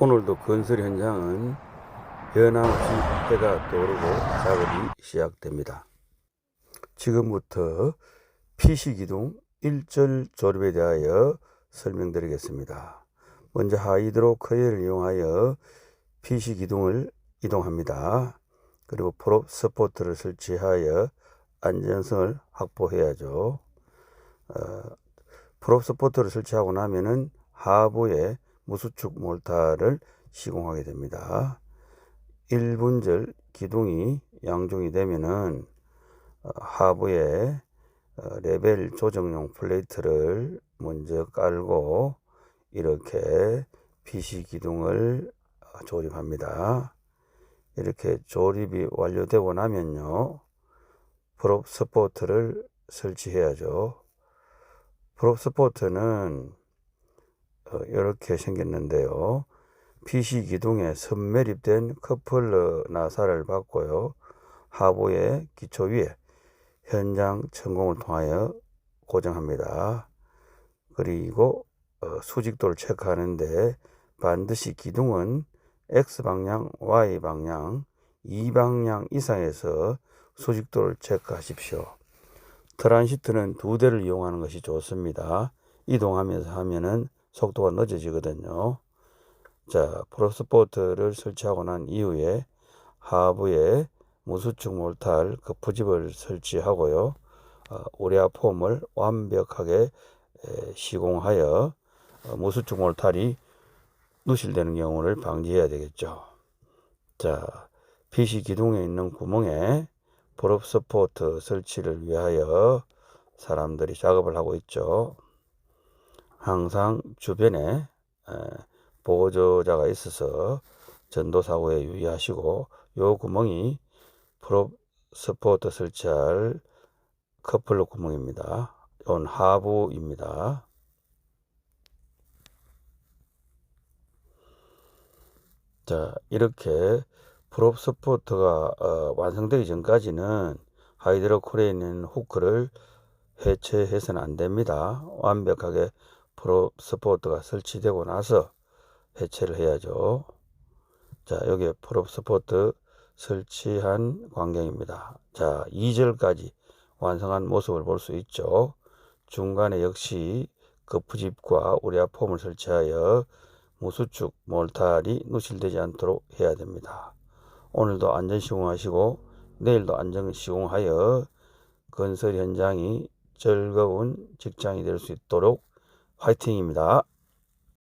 오늘도 건설 현장은 변함없이 해가 떠오르고 작업이 시작됩니다. 지금부터 PC 기둥 1절 조립에 대하여 설명드리겠습니다. 먼저 하이드로 커리어를 이용하여 PC 기둥을 이동합니다. 그리고 프롭 서포트를 설치하여 안전성을 확보해야죠. 어, 프롭 서포트를 설치하고 나면은 하부에 무수축 몰타를 시공하게 됩니다. 1분절 기둥이 양종이 되면은 어, 하부에 어, 레벨 조정용 플레이트를 먼저 깔고 이렇게 PC 기둥을 어, 조립합니다. 이렇게 조립이 완료되고 나면요. 프롭 서포트를 설치해야죠. 프롭 서포트는 어, 이렇게 생겼는데요. PC 기둥에 선매립된 커플러 나사를 받고요. 하부의 기초 위에 현장 천공을 통하여 고정합니다. 그리고 어, 수직도를 체크하는데 반드시 기둥은 X방향, Y방향, 이방향 이상에서 수직도를 체크하십시오. 트란시트는 두 대를 이용하는 것이 좋습니다. 이동하면서 하면은 속도가 늦어지거든요. 자, 프로스포트를 설치하고 난 이후에 하부에 무수축 몰탈 거푸집을 설치하고요. 어, 우레아 폼을 완벽하게 에, 시공하여 어, 무수축 몰탈이 누실되는 경우를 방지해야 되겠죠. 자, PC 기둥에 있는 구멍에 프롭 서포트 설치를 위하여 사람들이 작업을 하고 있죠. 항상 주변에 에, 보조자가 있어서 전도사고에 유의하시고 요 구멍이 프롭 서포트 설치할 커플러 구멍입니다. 이건 하부입니다. 자 이렇게 프롭 서포트가 어, 완성되기 전까지는 하이드로콜에 있는 후크를 해체해서는 안 됩니다. 완벽하게 프롭 서포트가 설치되고 나서 해체를 해야죠. 자, 여기 프롭 서포트 설치한 광경입니다. 자, 2절까지 완성한 모습을 볼 수 있죠. 중간에 역시 거푸집과 우리아 폼을 설치하여 무수축 몰탈이 누실되지 않도록 해야 됩니다. 오늘도 안전 시공하시고 내일도 안전 시공하여 건설 현장이 즐거운 직장이 될 수 있도록 화이팅입니다.